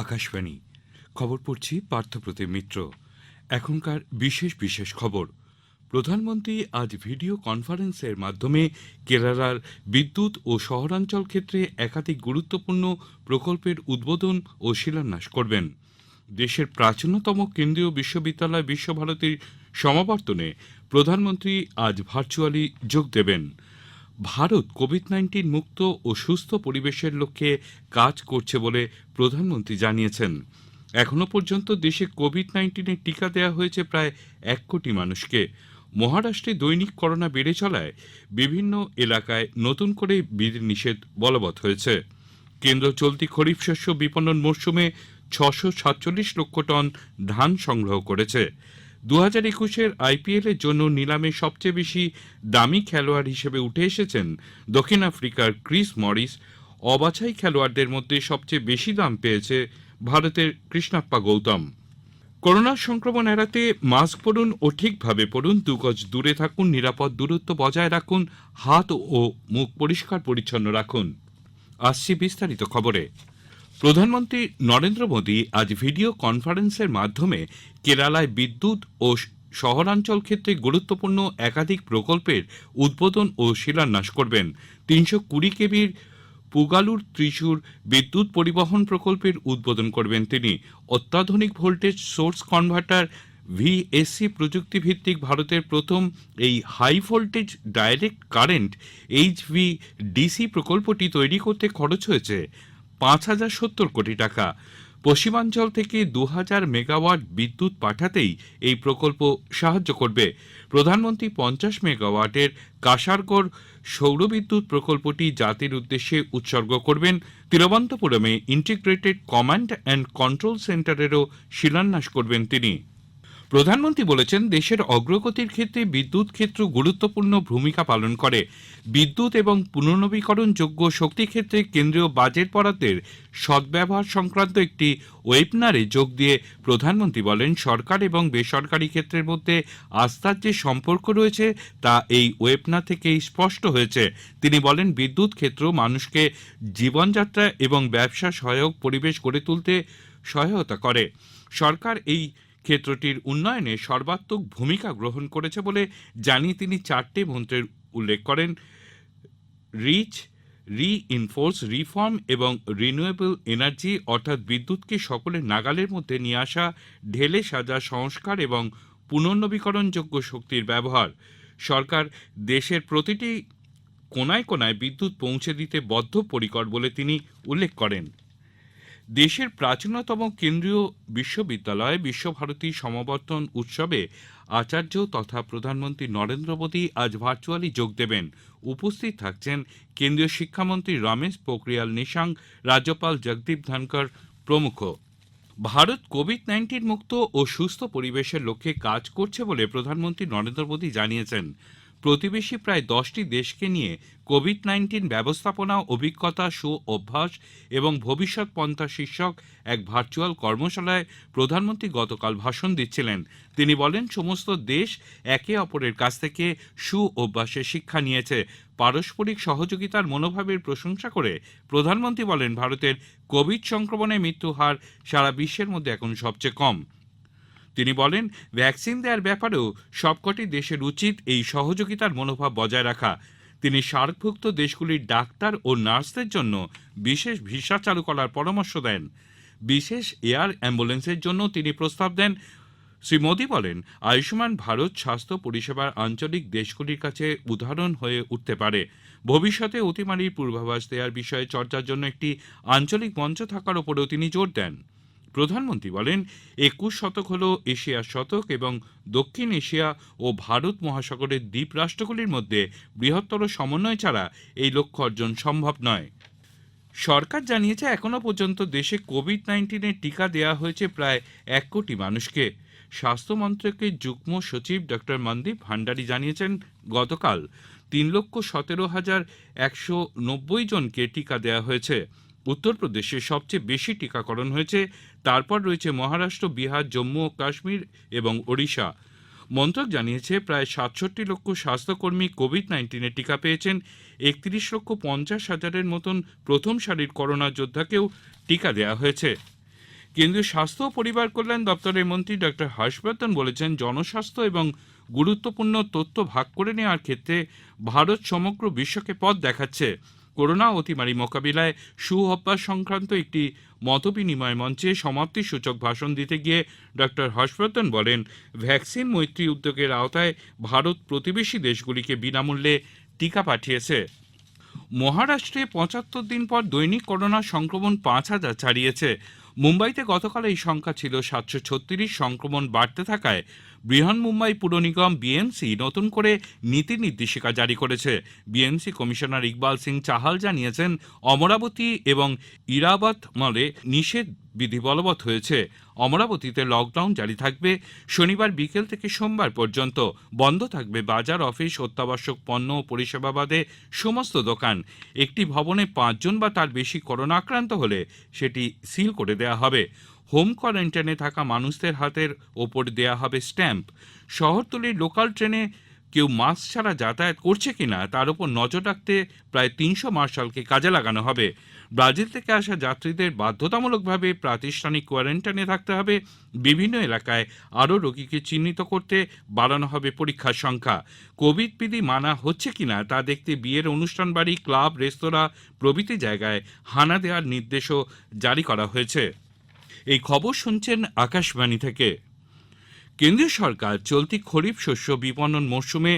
আকাশবাণী। খবর পড়ছি পার্থপ্রতিম মিত্র। এখনকার বিশেষ বিশেষ খবর। প্রধানমন্ত্রী আজ ভিডিও কনফারেন্সের মাধ্যমে কেরালার বিদ্যুৎ ও শহরাঞ্চল ক্ষেত্রে একাধিক গুরুত্বপূর্ণ প্রকল্পের উদ্বোধন ও শিলান্যাস করবেন। দেশের প্রাচীনতম কেন্দ্রীয় বিশ্ববিদ্যালয় বিশ্বভারতীর সমাবর্তনে প্রধানমন্ত্রী আজ ভার্চুয়ালি যোগ দেবেন। ভারত কোভিড নাইন্টিন মুক্ত ও সুস্থ পরিবেশের লক্ষ্যে কাজ করছে বলে প্রধানমন্ত্রী জানিয়েছেন। এখনও পর্যন্ত দেশে কোভিড নাইন্টিনের টিকা দেওয়া হয়েছে প্রায় এক কোটি মানুষকে। মহারাষ্ট্রে দৈনিক করোনা বেড়ে চলায় বিভিন্ন এলাকায় নতুন করে বিধিনিষেধ বলবৎ হয়েছে। কেন্দ্র চলতি খরিফ শস্য বিপণন মরশুমে ছশো সাতচল্লিশ লক্ষ টন ধান সংগ্রহ করেছে। দু হাজার একুশের আইপিএল এর জন্য নিলামে সবচেয়ে বেশি দামি খেলোয়াড় হিসেবে উঠে এসেছেন দক্ষিণ আফ্রিকার ক্রিস মরিস। অবাছাই খেলোয়াড়দের মধ্যে সবচেয়ে বেশি দাম পেয়েছে ভারতের কৃষ্ণাপ্পা গৌতম। করোনা সংক্রমণ এড়াতে মাস্ক পরুন ও ঠিকভাবে পরুন, দু গজ দূরে থাকুন, নিরাপদ দূরত্ব বজায় রাখুন, হাত ও মুখ পরিষ্কার পরিচ্ছন্ন রাখুন। আসছি বিস্তারিত খবরে। প্রধানমন্ত্রী নরেন্দ্র মোদী আজ ভিডিও কনফারেন্সের মাধ্যমে কেরালায় বিদ্যুৎ ও শহরাঞ্চল ক্ষেত্রে গুরুত্বপূর্ণ একাধিক প্রকল্পের উদ্বোধন ও শিলান্যাস করবেন। তিনশো কুড়ি কেবির পুগালুর ত্রিশূর বিদ্যুৎ পরিবহন প্রকল্পের উদ্বোধন করবেন তিনি। অত্যাধুনিক ভোল্টেজ সোর্স কনভার্টার ভিএসসি প্রযুক্তি ভিত্তিক ভারতের প্রথম এই high voltage direct current HV DC প্রকল্পটি তৈরি করতে খরচ হয়েছে। পাঁচ হাজার সত্তর কোটি টাকা। পশ্চিমাঞ্চল থেকে দু হাজার মেগাওয়াট বিদ্যুৎ পাঠাতেই এই প্রকল্প সাহায্য করবে। প্রধানমন্ত্রী পঞ্চাশ মেগাওয়াটের কাসারগড় সৌরবিদ্যুৎ প্রকল্পটি জাতির উদ্দেশ্যে উৎসর্গ করবেন। তিরুবন্তপুরমে ইন্টিগ্রেটেড কমান্ড অ্যান্ড কন্ট্রোল সেন্টারেরও শিলান্যাস করবেন তিনি। প্রধানমন্ত্রী বলেছেন, দেশের অগ্রগতির ক্ষেত্রে বিদ্যুৎ ক্ষেত্র গুরুত্বপূর্ণ ভূমিকা পালন করে। বিদ্যুৎ এবং পুনর্নবীকরণযোগ্য শক্তি ক্ষেত্রে কেন্দ্রীয় বাজেট বরাদ্দের সদ্ব্যবহার সংক্রান্ত একটি ওয়েবিনারে যোগ দিয়ে প্রধানমন্ত্রী বলেন, সরকার এবং বেসরকারি ক্ষেত্রের মধ্যে আস্থার যে সম্পর্ক রয়েছে, তা এই ওয়েবনার থেকেই স্পষ্ট হয়েছে। তিনি বলেন, বিদ্যুৎ ক্ষেত্র মানুষকে জীবনযাত্রা এবং ব্যবসা সহায়ক পরিবেশ গড়ে তুলতে সহায়তা করে। সরকার এই ক্ষেত্রটির উন্নয়নে সর্বাত্মক ভূমিকা গ্রহণ করেছে বলে জানিয়ে তিনি চারটে মন্ত্রের উল্লেখ করেন। রিচ রি ইনফোর্স রিফর্ম এবং রিনিউয়েবল এনার্জি অর্থাৎ বিদ্যুৎকে সকলের নাগালের মধ্যে নিয়ে আসা, ঢেলে সাজা সংস্কার এবং পুনর্নবীকরণযোগ্য শক্তির ব্যবহার। সরকার দেশের প্রতিটি কোনায় কোনায় বিদ্যুৎ পৌঁছে দিতে বদ্ধপরিকর বলে তিনি উল্লেখ করেন। দেশের প্রাচীনতম কেন্দ্রীয় বিশ্ববিদ্যালয় বিশ্বভারতী সমাবর্তন উৎসবে আচার্য তথা প্রধানমন্ত্রী নরেন্দ্র মোদী আজ ভার্চুয়ালি যোগ দেবেন। উপস্থিত থাকছেন কেন্দ্রীয় শিক্ষামন্ত্রী রমেশ পোখরিয়াল নিশাঙ্ক, রাজ্যপাল জগদীপ ধনকর প্রমুখ। ভারত কোভিড নাইন্টিন মুক্ত ও সুস্থ পরিবেশের লক্ষ্যে কাজ করছে বলে প্রধানমন্ত্রী নরেন্দ্র মোদী জানিয়েছেন। প্রতিবেশী প্রায় দশটি দেশকে নিয়ে কোভিড নাইন্টিন ব্যবস্থাপনা, অভিজ্ঞতা সু অভ্যাস এবং ভবিষ্যৎ পন্থা শীর্ষক এক ভার্চুয়াল কর্মশালায় প্রধানমন্ত্রী গতকাল ভাষণ দিচ্ছিলেন। তিনি বলেন, সমস্ত দেশ একে অপরের কাছ থেকে সু অভ্যাসের শিক্ষা নিয়েছে। পারস্পরিক সহযোগিতার মনোভাবের প্রশংসা করে প্রধানমন্ত্রী বলেন, ভারতের কোভিড সংক্রমণে মৃত্যু হার সারা বিশ্বের মধ্যে এখন সবচেয়ে কম। তিনি বলেন ভ্যাকসিন দেওয়ার ব্যাপারেও সবকটি দেশের উচিত এই সহযোগিতার মনোভাব বজায় রাখা। তিনি সার্কভুক্ত দেশগুলির ডাক্তার ও নার্সদের জন্য বিশেষ ভিসা চালু করার পরামর্শ দেন। বিশেষ এয়ার অ্যাম্বুলেন্সের জন্য তিনি প্রস্তাব দেন। শ্রী মোদী বলেন, আয়ুষ্মান ভারত স্বাস্থ্য পরিষেবার আঞ্চলিক দেশগুলির কাছে উদাহরণ হয়ে উঠতে পারে। ভবিষ্যতে অতিমারির পূর্বাভাস দেওয়ার বিষয়ে চর্চার জন্য একটি আঞ্চলিক মঞ্চ থাকার ওপরেও তিনি জোর দেন। প্রধানমন্ত্রী বলেন, একুশ শতক হল এশিয়ার শতক এবং দক্ষিণ এশিয়া ও ভারত মহাসাগরের দ্বীপ রাষ্ট্রগুলির মধ্যে বৃহত্তর সমন্বয় ছাড়া এই লক্ষ্য অর্জন সম্ভব নয়। সরকার জানিয়েছে, এখনও পর্যন্ত দেশে কোভিড নাইন্টিনের টিকা দেওয়া হয়েছে প্রায় এক কোটি মানুষকে। স্বাস্থ্য মন্ত্রকের যুগ্ম সচিব ডক্টর মনদীপ ভান্ডারী জানিয়েছেন, গতকাল তিন লক্ষ সতেরো হাজার একশো নব্বই জনকে টিকা দেওয়া হয়েছে। উত্তরপ্রদেশে সবচেয়ে বেশি টিকাকরণ হয়েছে। তারপর রয়েছে মহারাষ্ট্র, বিহার, জম্মু ও কাশ্মীর এবং ওড়িশা। মন্ত্রক জানিয়েছে প্রায় সাতষট্টি লক্ষ স্বাস্থ্যকর্মী কোভিড নাইন্টিনের টিকা পেয়েছেন। একত্রিশ লক্ষ পঞ্চাশ হাজারের মতন প্রথম সারির করোনা যোদ্ধাকেও টিকা দেওয়া হয়েছে। কেন্দ্রীয় স্বাস্থ্য ও পরিবার কল্যাণ দপ্তরের মন্ত্রী ডক্টর হর্ষবর্ধন বলেছেন, জনস্বাস্থ্য এবং গুরুত্বপূর্ণ তথ্য ভাগ করে নেওয়ার ক্ষেত্রে ভারত সমগ্র বিশ্বকে পথ দেখাচ্ছে। করোনা অতিমারি মোকাবিলায় সুঅভ্যাস সংক্রান্ত একটি মতবিনিময় মঞ্চে সমাপ্তি সূচক ভাষণ দিতে গিয়ে ডক্টর হর্ষবর্ধন বলেন, ভ্যাকসিন মৈত্রী উদ্যোগের আওতায় ভারত প্রতিবেশী দেশগুলিকে বিনামূল্যে টিকা পাঠিয়েছে। মহারাষ্ট্রে পঁচাত্তর দিন পর দৈনিক করোনা সংক্রমণ পাঁচ হাজার ছাড়িয়েছে। মুম্বাইতে গতকাল এই সংখ্যা ছিল সাতশো ছত্রিশ। সংক্রমণ বাড়তে থাকায় বৃহন মুম্বাই পুর নিগম বিএমসি নতুন করে নীতি নির্দেশিকা জারি করেছে। বিএমসি কমিশনার ইকবাল সিং চাহাল জানিয়েছেন, অমরাবতী এবং ইরাবাত মলে নিষেধ বিধি বলবৎ হয়েছে। অমরাবতীতে লকডাউন জারি থাকবে শনিবার বিকেল থেকে সোমবার পর্যন্ত। বন্ধ থাকবে বাজার, অফিস, অত্যাবশ্যক পণ্য ও পরিষেবা বাদে সমস্ত দোকান। একটি ভবনে পাঁচজন বা তার বেশি করোনা আক্রান্ত হলে সেটি সিল করে দেওয়া হবে। হোম কোয়ারেন্টাইনে থাকা মানুষদের হাতের ওপর দেয়া হবে স্ট্যাম্প। শহরতলির লোকাল ট্রেনে কেউ মাস্ক ছাড়া যাতায়াত করছে কিনা, তার উপর নজর রাখতে প্রায় তিনশো মার্শালকে কাজে লাগানো হবে। ব্রাজিল থেকে আসা যাত্রীদের বাধ্যতামূলকভাবে প্রাতিষ্ঠানিক কোয়ারেন্টাইনে থাকতে হবে। বিভিন্ন এলাকায় আরও রোগীকে চিহ্নিত করতে বাড়ানো হবে পরীক্ষার সংখ্যা। কোভিড বিধি মানা হচ্ছে কিনা, তা দেখতে বিয়ের অনুষ্ঠান বাড়ি, ক্লাব, রেস্তোরাঁ প্রভৃতি জায়গায় হানা দেওয়ার নির্দেশও জারি করা হয়েছে। এই খবর শুনছেন আকাশবাণী থেকে। কেন্দ্রীয় সরকার চলতি খরিফ শস্য বিপণন মরশুমে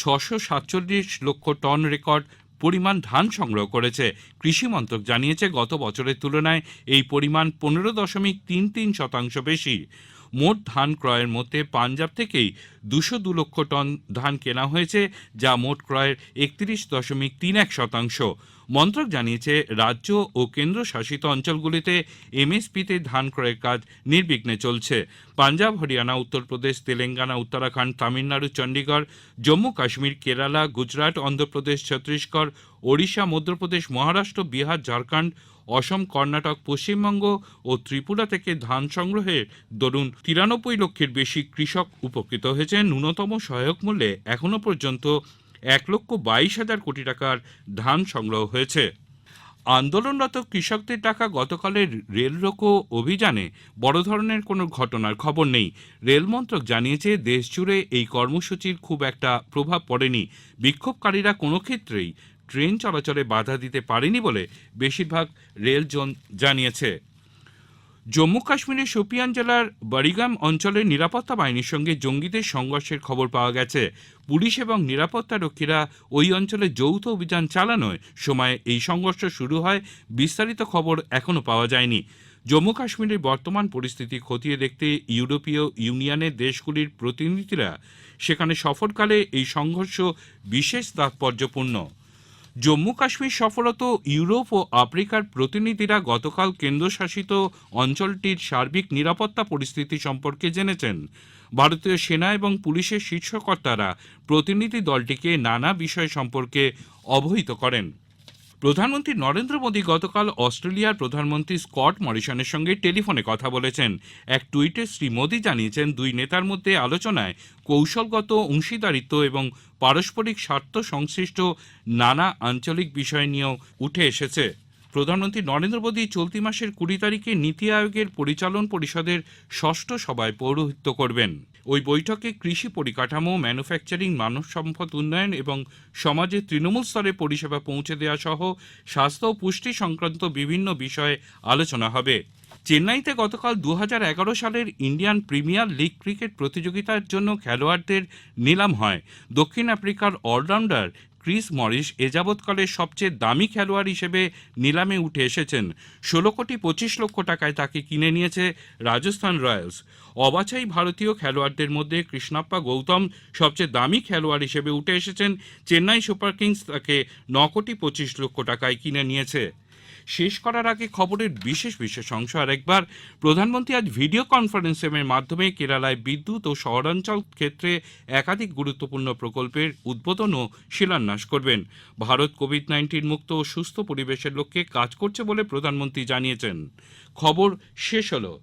ছশো সাতচল্লিশ লক্ষ টন রেকর্ড পরিমাণ ধান সংগ্রহ করেছে। কৃষি মন্ত্রক জানিয়েছে, গত বছরের তুলনায় এই পরিমাণ পনেরো দশমিক তিন তিন শতাংশ বেশি। মোট ধান ক্রয়ের মধ্যে পাঞ্জাব থেকেই দুশো দু লক্ষ টন ধান কেনা হয়েছে, যা মোট ক্রয়ের একত্রিশ দশমিক তিন এক শতাংশ। মন্ত্রক জানিয়েছে, রাজ্য ও কেন্দ্রশাসিত অঞ্চলগুলিতে এমএসপিতে ধান ক্রয়ের কাজ নির্বিঘ্নে চলছে। পাঞ্জাব, হরিয়ানা, উত্তরপ্রদেশ, তেলেঙ্গানা, উত্তরাখণ্ড, তামিলনাড়ু, চণ্ডীগড়, জম্মু, কাশ্মীর, কেরালা, গুজরাট, অন্ধ্রপ্রদেশ, ছত্তিশগড়, ওড়িশা, মধ্যপ্রদেশ, মহারাষ্ট্র, বিহার, ঝাড়খণ্ড, অসম, কর্ণাটক, পশ্চিমবঙ্গ ও ত্রিপুরা থেকে ধান সংগ্রহের দরুন তিরানব্বই লক্ষের বেশি কৃষক উপকৃত হয়েছে। ন্যূনতম সহায়ক মূল্যে এখনও পর্যন্ত এক লক্ষ বাইশ হাজার কোটি টাকার ধান সংগ্রহ হয়েছে। আন্দোলনরত কৃষকদের টাকা গতকালের রেল রোকো অভিযানে বড় ধরনের কোনো ঘটনার খবর নেই। রেল মন্ত্রক জানিয়েছে, দেশজুড়ে এই কর্মসূচির খুব একটা প্রভাব পড়েনি। বিক্ষোভকারীরা কোনো ক্ষেত্রেই ট্রেন চলাচলে বাধা দিতে পারেনি বলে বেশিরভাগ রেল জোন জানিয়েছে। জম্মু কাশ্মীরের শোপিয়ান জেলার বারিগাম অঞ্চলের নিরাপত্তা বাহিনীর সঙ্গে জঙ্গিদের সংঘর্ষের খবর পাওয়া গেছে। পুলিশ এবং নিরাপত্তা রক্ষীরা ওই অঞ্চলে যৌথ অভিযান চালানোয় সময় এই সংঘর্ষ শুরু হয়, বিস্তারিত খবর এখনও পাওয়া যায়নি। জম্মু কাশ্মীরের বর্তমান পরিস্থিতি খতিয়ে দেখতে ইউরোপীয় ইউনিয়নের দেশগুলির প্রতিনিধিরা সেখানে সফরকালে এই সংঘর্ষ বিশেষ তাৎপর্যপূর্ণ। জম্মু কাশ্মীর সফরত ইউরোপ ও আফ্রিকার প্রতিনিধিরা গতকাল কেন্দ্রশাসিত অঞ্চলটির সার্বিক নিরাপত্তা পরিস্থিতি সম্পর্কে জেনেছেন। ভারতীয় সেনা এবং পুলিশের শীর্ষকর্তারা প্রতিনিধি দলটিকে নানা বিষয় সম্পর্কে অবহিত করেন। প্রধানমন্ত্রী নরেন্দ্র মোদী গতকাল অস্ট্রেলিয়ার প্রধানমন্ত্রী স্কট মরিসনের সঙ্গে টেলিফোনে কথা বলেছেন। এক টুইটে শ্রী মোদী জানিয়েছেন, দুই নেতার মধ্যে আলোচনায় কৌশলগত অংশীদারিত্ব এবং পারস্পরিক স্বার্থ সংশ্লিষ্ট নানা আঞ্চলিক বিষয় নিয়েও উঠে এসেছে। প্রধানমন্ত্রী নরেন্দ্র মোদী চলতি মাসের কুড়ি তারিখে নীতি আয়োগের পরিচালন পরিষদের ষষ্ঠ সভায় পৌরোহিত্য করবেন। ওই বৈঠকে কৃষি পরিকাঠামো ম্যানুফ্যাকচারিং মানব সম্পদ উন্নয়ন এবং সমাজে তৃণমূল স্তরে পরিষেবা পৌঁছে দেওয়া সহ স্বাস্থ্য ও পুষ্টি সংক্রান্ত বিভিন্ন বিষয়ে আলোচনা হবে। চেন্নাইতে গতকাল দু হাজার এগারো সালের ইন্ডিয়ান প্রিমিয়ার লিগ ক্রিকেট প্রতিযোগিতার জন্য খেলোয়াড়দের নিলাম হয়। দক্ষিণ আফ্রিকার অলরাউন্ডার ক্রিস মরিস এ যাবৎকালের সবচেয়ে দামি খেলোয়াড় হিসেবে নিলামে উঠে এসেছেন। ষোলো কোটি পঁচিশ লক্ষ টাকায় তাকে কিনে নিয়েছে রাজস্থান রয়্যালস। অবাছাই ভারতীয় খেলোয়াড়দের মধ্যে কৃষ্ণাপ্পা গৌতম সবচেয়ে দামি খেলোয়াড় হিসেবে উঠে এসেছেন। চেন্নাই সুপার কিংস তাকে ন কোটি পঁচিশ লক্ষ টাকায় কিনে নিয়েছে। শেষ করার আগে খবরের বিশেষ বিশেষ অংশ। আরেকবার, প্রধানমন্ত্রী আজ ভিডিও কনফারেন্সের মাধ্যমে কেরালায় বিদ্যুৎ ও শহরাঞ্চল ক্ষেত্রে একাধিক গুরুত্বপূর্ণ প্রকল্পের উদ্বোধন ও শিলান্যাস করবেন। ভারত কোভিড নাইন্টিন মুক্ত ও সুস্থ পরিবেশের লক্ষ্যে কাজ করছে বলে প্রধানমন্ত্রী জানিয়েছেন। খবর শেষ হলো।